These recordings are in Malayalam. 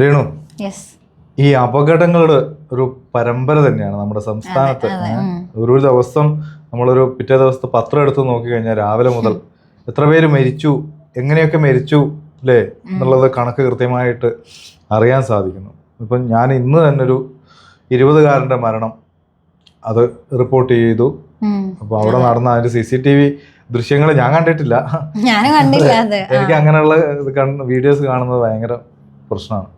രേണു ഈ അപകടങ്ങളുടെ ഒരു പരമ്പര തന്നെയാണ് നമ്മുടെ സംസ്ഥാനത്ത്. ഒരു ദിവസം നമ്മളൊരു പിറ്റേ ദിവസത്തെ പത്രം എടുത്ത് നോക്കി കഴിഞ്ഞാൽ രാവിലെ മുതൽ എത്ര പേര് മരിച്ചു എങ്ങനെയൊക്കെ മരിച്ചു അല്ലേ എന്നുള്ളത് കണക്ക് കൃത്യമായിട്ട് അറിയാൻ സാധിക്കുന്നു. ഇപ്പം ഞാൻ ഇന്ന് തന്നെ ഒരു ഇരുപതുകാരന്റെ മരണം അത് റിപ്പോർട്ട് ചെയ്തു. അപ്പൊ അപ്പോൾ അവിടെ നടന്ന അതിന്റെ സി സി ടി വി ദൃശ്യങ്ങൾ ഞാൻ കണ്ടിട്ടില്ല. എനിക്ക് അങ്ങനെയുള്ള വീഡിയോസ് കാണുന്നത് ഭയങ്കര പ്രശ്നമാണ്.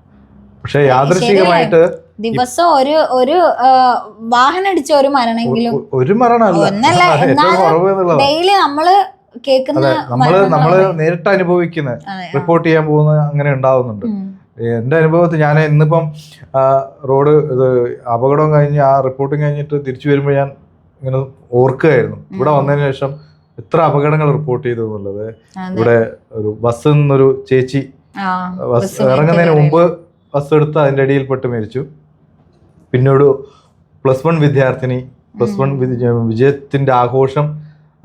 പക്ഷെ യാദൃശികമായിട്ട് ദിവസം ഒരു ഒരു വാഹനം അടിച്ച ഒരു മരണമെങ്കിലും ഒരു മരണമല്ല. ഡെയിലി നമ്മൾ കേൾക്കുന്ന നമ്മൾ നമ്മൾ നേരിട്ട് അനുഭവിക്കുന്ന റിപ്പോർട്ട് ചെയ്യാൻ പോകുന്ന അങ്ങനെ ഉണ്ടാവുന്നുണ്ട്. എന്റെ അനുഭവത്തിൽ ഞാൻ ഇന്നിപ്പം റോഡ് ഇത് അപകടം കഴിഞ്ഞ് ആ റിപ്പോർട്ടിങ് കഴിഞ്ഞിട്ട് തിരിച്ചു വരുമ്പോൾ ഞാൻ ഇങ്ങനെ ഓർക്കുകയായിരുന്നു. ഇവിടെ വന്നതിന് ശേഷം എത്ര അപകടങ്ങൾ റിപ്പോർട്ട് ചെയ്തു എന്നുള്ളത്. ഇവിടെ ഒരു ബസ്സിൽ നിന്നൊരു ചേച്ചി ബസ് ഇറങ്ങുന്നതിന് മുമ്പ് ബസ് എടുത്ത് അതിന്റെ അടിയിൽപ്പെട്ട് മരിച്ചു. പിന്നെ ഒരു പ്ലസ് വൺ വിദ്യാർത്ഥിനി പ്ലസ് വൺ വിജയത്തിന്റെ ആഘോഷം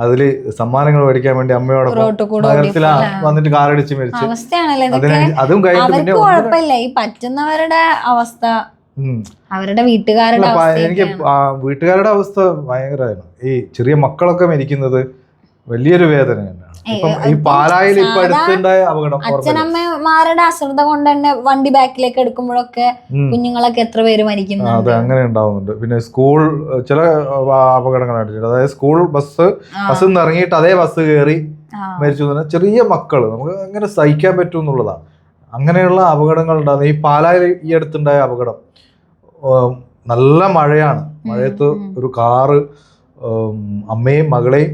അതിൽ സമ്മാനങ്ങൾ മേടിക്കാൻ വേണ്ടി അമ്മയോടൊപ്പം നഗരത്തിൽ വന്നിട്ട് കാറടിച്ച് മരിച്ചു. അതും കഴിഞ്ഞിട്ട് കുഴപ്പമില്ല. ഈ പറ്റുന്നവരുടെ അവസ്ഥ. അവരുടെ വീട്ടുകാരുടെ എനിക്ക് വീട്ടുകാരുടെ അവസ്ഥ ഭയങ്കരമായിരുന്നു. ഈ ചെറിയ മക്കളൊക്കെ മരിക്കുന്നത് വലിയൊരു വേദന തന്നെയാണ് ഏയ്, ഇപ്പം ഈ ഇപ്പം പാലായിൽ ഇപ്പൊ അടുത്തുണ്ടായ അപകടം? അച്ഛനമ്മമാരുടെ അശ്രദ്ധ കൊണ്ട് തന്നെ വണ്ടി ബാക്കിലേക്ക് എടുക്കുമ്പോഴൊക്കെ. കുഞ്ഞുങ്ങളൊക്കെ എത്ര പേര് മരിക്കുന്നു അതെ അങ്ങനെ ഉണ്ടാവുന്നുണ്ട്. പിന്നെ സ്കൂൾ ചില അപകടങ്ങളായിട്ടുണ്ട് അതായത് സ്കൂൾ ബസ് ബസ്സിൽ നിന്ന് ഇറങ്ങിയിട്ട് അതേ ബസ് കയറി മരിച്ചു ചെറിയ മക്കൾ. നമുക്ക് അങ്ങനെ സഹിക്കാൻ പറ്റും എന്നുള്ളതാണ് അങ്ങനെയുള്ള അപകടങ്ങൾ ഉണ്ടാകുന്നത് ഈ പാലായിൽ ഈ അടുത്തുണ്ടായ അപകടം നല്ല മഴയാണ്. മഴയത്ത് ഒരു കാറ് അമ്മയും മകളെയും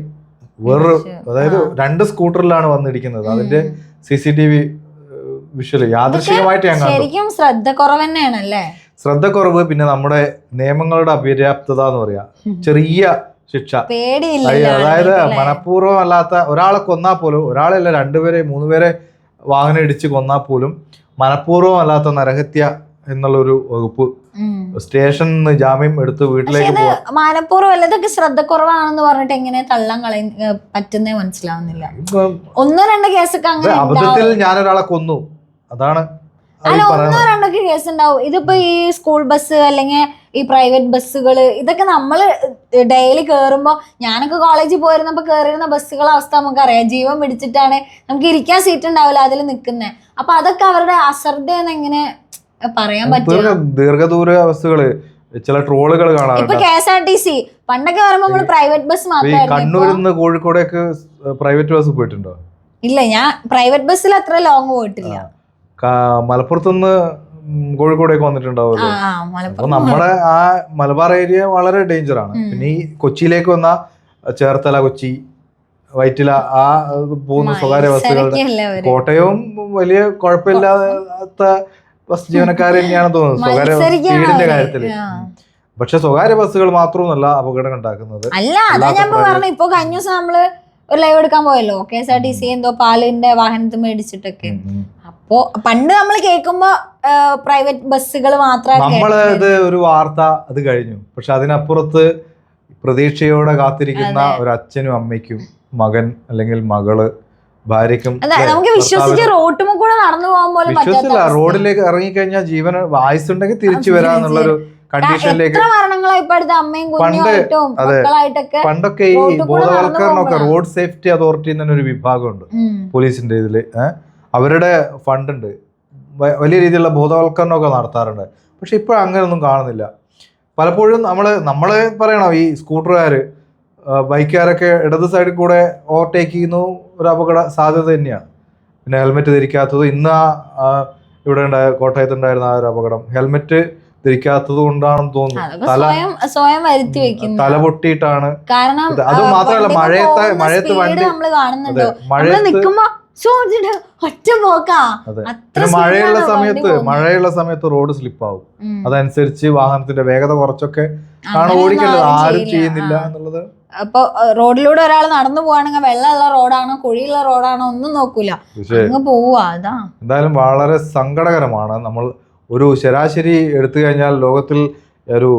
വേറൊരു അതായത് രണ്ട് സ്കൂട്ടറിലാണ് വന്നിരിക്കുന്നത്. അതിന്റെ. C C T V visual യാദൃശികമായിട്ട് ഞാൻ ശരിക്കും ശ്രദ്ധ കുറവ് ശ്രദ്ധക്കുറവ് പിന്നെ നമ്മുടെ നിയമങ്ങളുടെ അപര്യാപ്തത എന്ന് പറയാ. ചെറിയ ശിക്ഷ. അതായത് മനഃപൂർവം അല്ലാത്ത ഒരാളെ കൊന്നാൽ പോലും ഒരാളല്ല രണ്ടുപേരെ മൂന്നുപേരെ വാഹനം ഇടിച്ച് കൊന്നാൽ പോലും മനഃപൂർവം അല്ലാത്ത നരഹത്യ എന്നുള്ളൊരു വകുപ്പ് സ്റ്റേഷനിൽ നിന്ന് ജാമ്യം എടുത്ത് വീട്ടിലേക്ക് മാനപ്പൂർവം ഇതൊക്കെ ശ്രദ്ധ കുറവാണെന്ന് പറഞ്ഞിട്ട് എങ്ങനെ തള്ളം കളയ പറ്റുന്നേ മനസ്സിലാവുന്നില്ല. ഒന്നോ രണ്ടോ കേസൊക്കെ അങ്ങനെ അബദ്ധത്തിൽ ഞാൻ ഞാനൊരാളെ കൊന്നു. അതാണ് അത് അല്ല ഒന്നോ രണ്ടൊക്കെ കേസ് ഉണ്ടാവും ഇതിപ്പോ ഈ സ്കൂൾ ബസ് അല്ലെങ്കിൽ ഈ പ്രൈവറ്റ് ബസ്സുകൾ ഇതൊക്കെ നമ്മൾ ഡെയിലി കേറുമ്പോ ഞാനൊക്കെ കോളേജിൽ പോയിരുന്നപ്പോ കേറിയിരുന്ന ബസ്സുകളെ അവസ്ഥ നമുക്കറിയാം. ജീവൻ പിടിച്ചിട്ടാണ് നമുക്ക് ഇരിക്കാൻ സീറ്റ് ഉണ്ടാവില്ല അതിൽ നിൽക്കുന്നേ അപ്പൊ അതൊക്കെ അവരുടെ അശ്രദ്ധയെന്ന് എങ്ങനെ പറയാൻ പറ്റില്ല ദീർഘ ദീർഘദൂര ബസ്സുകൾ ചില ട്രോളുകൾ കാണാറുണ്ട്. K S R T C. പണ്ടൊക്കെ പറയുമ്പോ നമ്മൾ പ്രൈവറ്റ് ബസ് മാത്രമായിരുന്നു കണ്ണൂരിൽ നിന്ന് കോഴിക്കോടേക്ക് പ്രൈവറ്റ് ബസ് പോയിട്ടുണ്ടോ? ഇല്ല ഞാൻ പ്രൈവറ്റ് ബസ്സിൽ അത്ര ലോങ് പോയിട്ടില്ല. മലപ്പുറത്തുനിന്ന് കോഴിക്കോടേക്ക് വന്നിട്ടുണ്ടാവും വന്നിട്ടുണ്ടാവുമല്ലോ നമ്മുടെ ആ മലബാർ ഏരിയ വളരെ ഡേഞ്ചർ ആണ് പിന്നെ ഈ കൊച്ചിയിലേക്ക് വന്ന ചേർത്തല കൊച്ചി വൈറ്റില ആ പോകുന്ന സ്വകാര്യ ബസ്സുകളുടെ കോട്ടയവും വലിയ കുഴപ്പമില്ലാത്ത ബസ് ജീവനക്കാർ തന്നെയാണ് തോന്നുന്നത് സ്വകാര്യ വീടിന്റെ. കാര്യത്തിൽ. പക്ഷെ സ്വകാര്യ ബസ്സുകൾ മാത്രമൊന്നുമല്ല അപകടം ഉണ്ടാക്കുന്നത്. അല്ല അതാ ഞാൻ പറഞ്ഞു. ഇപ്പൊ കഴിഞ്ഞ ദിവസം നമ്മൾ ഒരു ലൈവ് എടുക്കാൻ പോയല്ലോ. K S R T C എന്തോ പാലിന്റെ വാഹനത്തിൽ മേടിച്ചിട്ടൊക്കെ. അപ്പോ പണ്ട് നമ്മൾ കേൾക്കുമ്പോ പ്രൈവറ്റ് ബസ്സുകൾ മാത്രമാണ് നമ്മൾ ഇത് ഒരു വാർത്ത അത് കഴിഞ്ഞു. പക്ഷെ അതിനപ്പുറത്ത് പ്രതീക്ഷയോടെ കാത്തിരിക്കുന്ന ഒരു അച്ഛനും അമ്മയ്ക്കും മകൻ അല്ലെങ്കിൽ മകൾ ഭാര്യക്കും നമുക്ക് വിശ്വസിച്ച് റോട്ടും കൂടെ നടന്നു പോകാൻ പോലും വിശ്വസിച്ചില്ല. റോഡിലേക്ക് ഇറങ്ങിക്കഴിഞ്ഞാൽ ജീവൻ ആയുസ് ഉണ്ടെങ്കിൽ തിരിച്ചു വരാന്നുള്ളൊരു കണ്ടീഷനിലേക്ക് അതെ. പണ്ടൊക്കെ ഈ ബോധവൽക്കരണമൊക്കെ റോഡ് സേഫ്റ്റി അതോറിറ്റി എന്നൊരു വിഭാഗമുണ്ട് ഉം. പോലീസിന്റെ ഇതിൽ അവരുടെ ഫണ്ട് ഉണ്ട് വലിയ രീതിയിലുള്ള ബോധവൽക്കരണമൊക്കെ നടത്താറുണ്ട് പക്ഷെ ഇപ്പോൾ അങ്ങനെയൊന്നും കാണുന്നില്ല പലപ്പോഴും നമ്മൾ നമ്മൾ പറയണം ഈ സ്കൂട്ടറുകാർ ബൈക്കുകാരൊക്കെ ഇടത് സൈഡിൽ കൂടെ ഓവർടേക്ക് ചെയ്യുന്നു. ഒരു അപകട സാധ്യത തന്നെയാണ്. പിന്നെ ഹെൽമെറ്റ് ധരിക്കാത്തത് ഇന്ന് ഇവിടെ ഉണ്ടായ കോട്ടയത്ത് ഉണ്ടായിരുന്ന ആ ഒരു അപകടം. ഹെൽമെറ്റ് ധരിക്കാത്തത് കൊണ്ടാണെന്ന് തോന്നുന്നു. തല സ്വയം വരുത്തി വെക്കുന്നു. തല പൊട്ടിയിട്ടാണ്. കാരണം അത് മാത്രല്ല മാത്രമല്ല മഴയത്തെ മഴയത്ത് വണ്ടി മഴ മഴയത്ത് മഴയുള്ള സമയത്ത് മഴയുള്ള സമയത്ത് റോഡ് സ്ലിപ്പ് ആവും. അതനുസരിച്ച് വാഹനത്തിന്റെ വേഗത കുറച്ചൊക്കെ ആണ് ഓടിക്കുന്നത് ഓടിക്കേണ്ടത് ആരും ചെയ്യുന്നില്ല. എന്നുള്ളത് അപ്പൊ റോഡിലൂടെ ഒരാൾ നടന്നു പോവാണെങ്കിൽ വെള്ളമുള്ള റോഡാണോ കുഴിയുള്ള റോഡാണോ ഒന്നും നോക്കൂല. അങ്ങ് പോവാ അതാ. എന്തായാലും വളരെ സങ്കടകരമാണ്. നമ്മൾ ഒരു ശരാശരി എടുത്തു കഴിഞ്ഞാൽ ലോകത്തിൽ ഒരു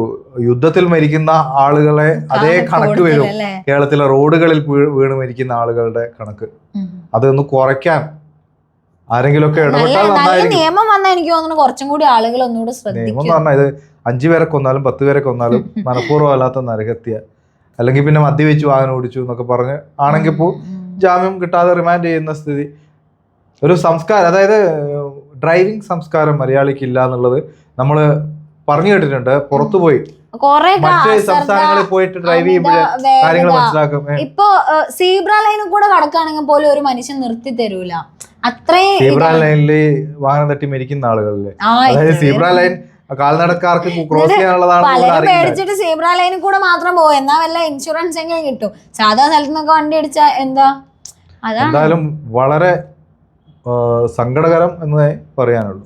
യുദ്ധത്തിൽ മരിക്കുന്ന ആളുകളെ അതേ കണക്ക് വരും? കേരളത്തിലെ റോഡുകളിൽ വീണ് മരിക്കുന്ന ആളുകളുടെ കണക്ക്. അതൊന്ന് കുറയ്ക്കാൻ ആരെങ്കിലുമൊക്കെ ഇടപെട്ടാൽ നിയമം വന്നാൽ എനിക്ക് തോന്നുന്നു കുറച്ചും കൂടി ആളുകൾ ഒന്നുകൂടെ നിയമം എന്ന് പറഞ്ഞാൽ ഇത് അഞ്ചു പേരെ കൊന്നാലും പത്ത് പേരെ കൊന്നാലും മനഃപൂർവം അല്ലാത്ത നരഹത്യ അല്ലെങ്കിൽ പിന്നെ മദ്യവെച്ച് വാഹനം ഓടിച്ചു എന്നൊക്കെ പറഞ്ഞ് ആണെങ്കിൽ ഇപ്പോൾ ജാമ്യം കിട്ടാതെ റിമാൻഡ് ചെയ്യുന്ന സ്ഥിതി. ഒരു സംസ്കാരം അതായത് ഡ്രൈവിംഗ് സംസ്കാരം മലയാളിക്ക് ഇല്ല എന്നുള്ളത് നമ്മൾ പറഞ്ഞു കേട്ടിട്ടുണ്ട്. പുറത്തു പോയി. സംസ്ഥാനങ്ങളിൽ പോയിട്ട് ഡ്രൈവ് ചെയ്യുമ്പോഴേ കാര്യങ്ങൾ മനസ്സിലാക്കും. ഇപ്പൊ സീബ്ര ലൈനിൽ കൂടെ കടക്കുകയാണെങ്കിൽ പോലും ഒരു മനുഷ്യൻ നിർത്തി തരൂല. അത്രയും സീബ്ര ലൈനിൽ വാഹനം തട്ടി മരിക്കുന്ന ആളുകളില്ലേ അതായത് സീബ്ര ലൈൻ കാൽനടക്കാർക്ക് ക്രോസ് ചെയ്യാനുള്ളതാണ് പേടിച്ചിട്ട് സീബ്ര ലൈനിൽ കൂടെ മാത്രം പോകും എന്നാ വല്ല ഇൻഷുറൻസ് എങ്കിലും കിട്ടും. സാധാ സ്ഥലത്ത് നിന്നൊക്കെ വണ്ടി അടിച്ചാ എന്താ? എന്തായാലും വളരെ സങ്കടകരം എന്നേ പറയാനുള്ളൂ.